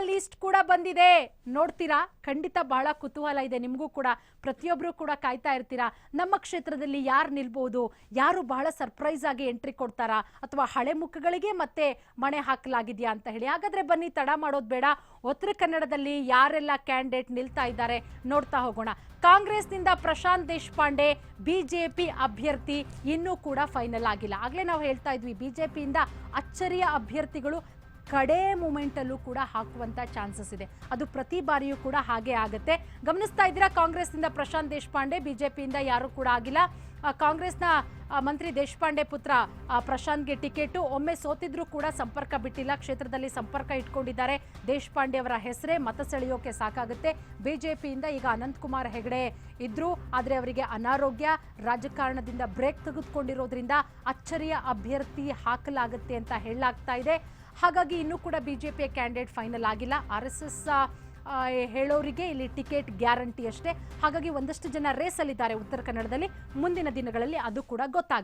List ಕೂಡ ಬಂದಿದೆ. ನೋಡ್ತೀರಾ? ಖಂಡಿತ ಬಹಳ ಕುತೂಹಲ ಇದೆ. ನಿಮಗೂ ಕೂಡ ಪ್ರತಿಯೊಬ್ಬರು ಕೂಡ ಕಾಯ್ತಾ ಇರ್ತೀರಾ? ನಮ್ಮ ಕ್ಷೇತ್ರದಲ್ಲಿ ಯಾರು ನಿಲ್ಬಹುದು ಯಾರು ಬಹಳ ಸರ್ಪ್ರೈಸ್ ಆಗಿ ಎಂಟ್ರಿ ಕೊಡ್ತಾರಾ? ಅಥವಾ ಹಳೆ ಮುಖಗಳಿಗೆ ಮತ್ತೆ ಮಣೆ ಹಾಕಲಾಗಿದೆಯಾ ಅಂತ ಹೇಳಿ. ಹಾಗಾದ್ರೆ ಬನ್ನಿ, ತಡ ಮಾಡೋದು ಬೇಡ. ಉತ್ತರ ಕನ್ನಡದಲ್ಲಿ ಯಾರೆಲ್ಲ ಕ್ಯಾಂಡಿಡೇಟ್ ನಿಲ್ತಾ ಇದ್ದಾರೆ ನೋಡ್ತಾ ಹೋಗೋಣ. ಕಾಂಗ್ರೆಸ್ನಿಂದ ಪ್ರಶಾಂತ್ ದೇಶಪಾಂಡೆ, ಬಿಜೆಪಿ ಅಭ್ಯರ್ಥಿ ಇನ್ನೂ ಕೂಡ ಫೈನಲ್ ಆಗಿಲ್ಲ. ಆಗ್ಲೇ ನಾವು ಹೇಳ್ತಾ ಇದ್ವಿ, ಬಿಜೆಪಿಯಿಂದ ಅಚ್ಚರಿಯ ಅಭ್ಯರ್ಥಿಗಳು ಕಡೆ ಮೂಮೆಂಟಲ್ಲೂ ಕೂಡ ಹಾಕುವಂತ ಚಾನ್ಸಸ್ ಇದೆ. ಅದು ಪ್ರತಿ ಬಾರಿಯೂ ಕೂಡ ಹಾಗೆ ಆಗುತ್ತೆ. ಗಮನಿಸ್ತಾ ಇದ್ದೀರಾ ಕಾಂಗ್ರೆಸ್ನಿಂದ ಪ್ರಶಾಂತ್ ದೇಶಪಾಂಡೆ, ಬಿಜೆಪಿಯಿಂದ ಯಾರು ಕೂಡ ಆಗಿಲ್ಲ. ಕಾಂಗ್ರೆಸ್ನ ಮಂತ್ರಿ ದೇಶಪಾಂಡೆ ಪುತ್ರ ಪ್ರಶಾಂತ್ಗೆ ಟಿಕೆಟು. ಒಮ್ಮೆ ಸೋತಿದ್ರೂ ಕೂಡ ಸಂಪರ್ಕ ಬಿಟ್ಟಿಲ್ಲ. ಕ್ಷೇತ್ರದಲ್ಲಿ ಸಂಪರ್ಕ ಇಟ್ಕೊಂಡಿದ್ದಾರೆ ದೇಶಪಾಂಡೆ ಅವರ ಹೆಸರೇ. ಮತ ಸೆಳೆಯೋಕೆ ಸಾಕಾಗುತ್ತೆ. ಬಿಜೆಪಿಯಿಂದ ಈಗ ಅನಂತಕುಮಾರ್ ಹೆಗಡೆ ಇದ್ರು. ಆದರೆ ಅವರಿಗೆ ಅನಾರೋಗ್ಯ. ರಾಜಕಾರಣದಿಂದ ಬ್ರೇಕ್ ತೆಗೆದುಕೊಂಡಿರೋದ್ರಿಂದ ಅಚ್ಚರಿಯ ಅಭ್ಯರ್ಥಿ ಹಾಕಲಾಗುತ್ತೆ ಅಂತ ಹೇಳಲಾಗ್ತಾ ಇದೆ. ಹಾಗಾಗಿ ಇನ್ನೂ ಕೂಡ ಬಿಜೆಪಿಯ ಕ್ಯಾಂಡಿಡೇಟ್ ಫೈನಲ್ ಆಗಿಲ್ಲ. ಆರ್ ಎಸ್ ಎಸ್ ಹೇಳೋರಿಗೆ ಇಲ್ಲಿ ಟಿಕೆಟ್ ಗ್ಯಾರಂಟಿ ಅಷ್ಟೇ. ಹಾಗಾಗಿ ಒಂದಷ್ಟು ಜನ ರೇಸಲ್ಲಿದ್ದಾರೆ ಉತ್ತರ ಕನ್ನಡದಲ್ಲಿ. ಮುಂದಿನ ದಿನಗಳಲ್ಲಿ ಅದು ಕೂಡ ಗೊತ್ತಾಗುತ್ತೆ.